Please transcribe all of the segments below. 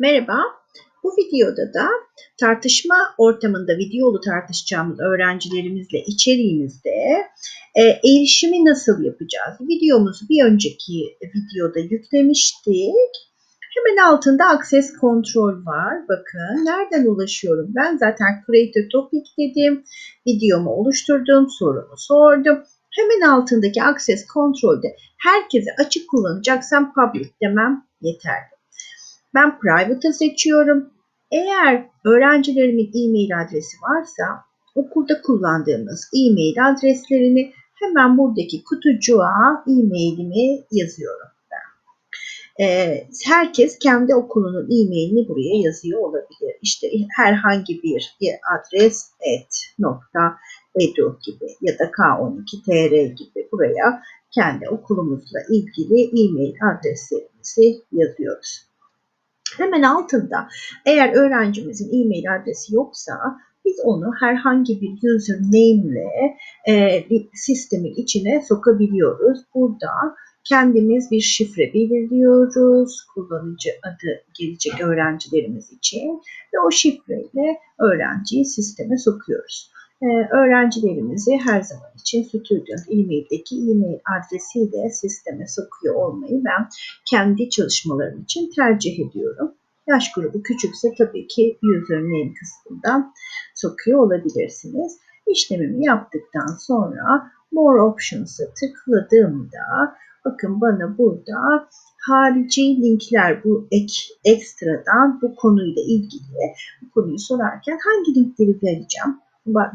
Merhaba. Bu videoda da tartışma ortamında videolu tartışacağımız öğrencilerimizle içeriğimizde e, erişimi nasıl yapacağız? Videomuzu bir önceki videoda yüklemiştik. Hemen altında Access Control var. Bakın nereden ulaşıyorum? Ben zaten Create a Topic dedim. Videomu oluşturdum, sorumu sordum. Hemen altındaki Access Control'de herkese açık kullanacaksam Public demem yeterli. Ben Private'ı seçiyorum. Eğer öğrencilerimin e-mail adresi varsa okulda kullandığımız e-mail adreslerini hemen buradaki kutucuğa e-mailimi yazıyorum. Ee, herkes kendi okulunun e-mailini buraya yazıyor olabilir. İşte herhangi bir adres et nokta edu gibi ya da k12tr gibi buraya kendi okulumuzla ilgili e-mail adreslerimizi yazıyoruz. Hemen altında eğer öğrencimizin e-mail adresi yoksa biz onu herhangi bir username ile e, sistemin içine sokabiliyoruz. Burada kendimiz bir şifre belirliyoruz kullanıcı adı gelecek öğrencilerimiz için ve o şifreyle öğrenciyi sisteme sokuyoruz. Ee, öğrencilerimizi her zaman için Student e-mail'deki e-mail adresiyle sisteme sokuyor olmayı ben kendi çalışmalarım için tercih ediyorum. Yaş grubu küçükse tabii ki username kısmından sokuyor olabilirsiniz. İşlemimi yaptıktan sonra More Options'a tıkladığımda bakın bana burada harici linkler bu ek ekstradan bu konuyla ilgili bu konuyu sorarken hangi linkleri vereceğim?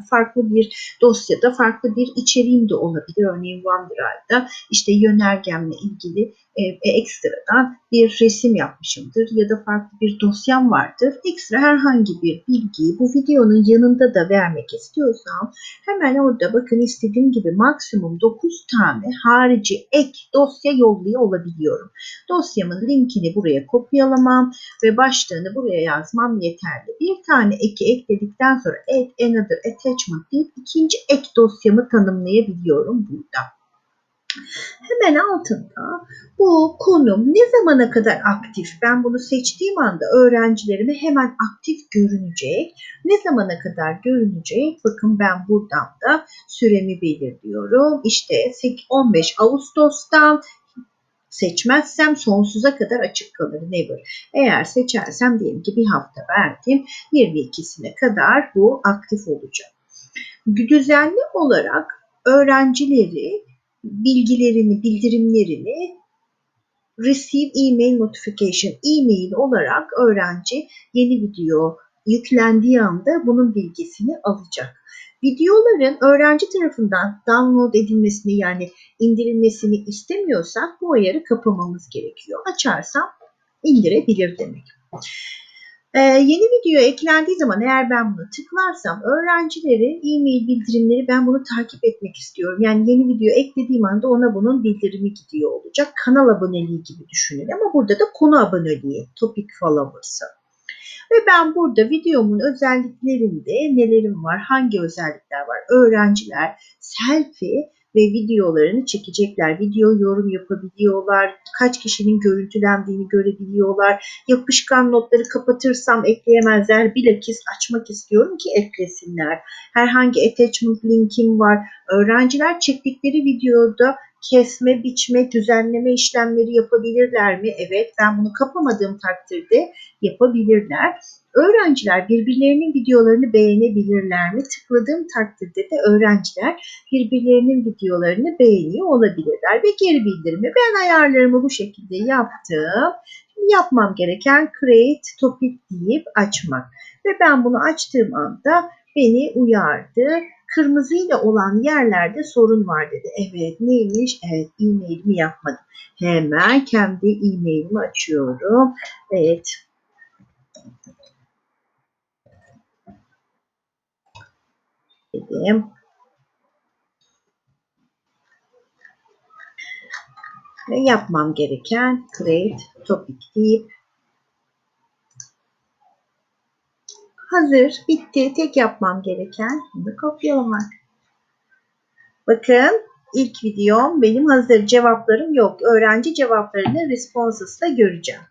Farklı bir dosyada farklı bir içeriğim de olabilir. Örneğin OneDrive'da işte yönergemle ilgili e, e, ekstradan bir resim yapmışımdır ya da farklı bir dosyam vardır. Ekstra herhangi bir bilgiyi bu videonun yanında da vermek istiyorsam hemen orada bakın istediğim gibi maksimum 9 tane harici ek dosya yolluyor olabiliyorum. Dosyamın linkini buraya kopyalamam ve başlığını buraya yazmam yeterli. Bir tane eki ekledikten sonra add another attachment deyip ikinci ek dosyamı tanımlayabiliyorum burada. Hemen altında bu konum ne zamana kadar aktif? Ben bunu seçtiğim anda öğrencilerime hemen aktif görünecek. Ne zamana kadar görünecek? Bakın ben buradan da süremi belirliyorum. İşte 15 Ağustos'tan seçmezsem sonsuza kadar açık kalır never. Eğer seçersem diyelim ki bir hafta verdim 22'sine kadar bu aktif olacak. Düzenli olarak öğrencileri bilgilerini, bildirimlerini receive email notification email olarak öğrenci yeni video yüklendiği anda bunun bilgisini alacak. Videoların öğrenci tarafından download edilmesini yani indirilmesini istemiyorsak bu ayarı kapamamız gerekiyor. Açarsam indirebilir demek. Ee, yeni video eklendiği zaman eğer ben bunu tıklarsam öğrencilerin e-mail bildirimleri ben bunu takip etmek istiyorum. Yani yeni video eklediğim anda ona bunun bildirimi gidiyor olacak. Kanal aboneliği gibi düşünün ama burada da konu aboneliği, topic followers'ı. Ve ben burada videomun özelliklerinde nelerim var, hangi özellikler var? Öğrenciler selfie ve videolarını çekecekler. Video yorum yapabiliyorlar. Kaç kişinin görüntülendiğini görebiliyorlar. Yapışkan notları kapatırsam ekleyemezler. Bilakis açmak istiyorum ki eklesinler. Herhangi attachment linkim var. Öğrenciler çektikleri videoda kesme, biçme, düzenleme işlemleri yapabilirler mi? Evet ben bunu kapamadığım takdirde yapabilirler. Öğrenciler birbirlerinin videolarını beğenebilirler mi? Tıkladığım takdirde de öğrenciler birbirlerinin videolarını beğeniyor olabilirler ve geri bildirimi ben ayarlarımı bu şekilde yaptım. yapmam gereken create topic deyip açmak ve ben bunu açtığım anda beni uyardı kırmızıyla olan yerlerde sorun var dedi. Evet neymiş? Evet e-mailimi yapmadım. Hemen kendi e-mailimi açıyorum. Evet. Dedim. Ve yapmam gereken create topic deyip Hazır, bitti. Tek yapmam gereken bunu kopyalamak. Bakın ilk videom benim hazır cevaplarım yok. Öğrenci cevaplarını Responses'ta göreceğim.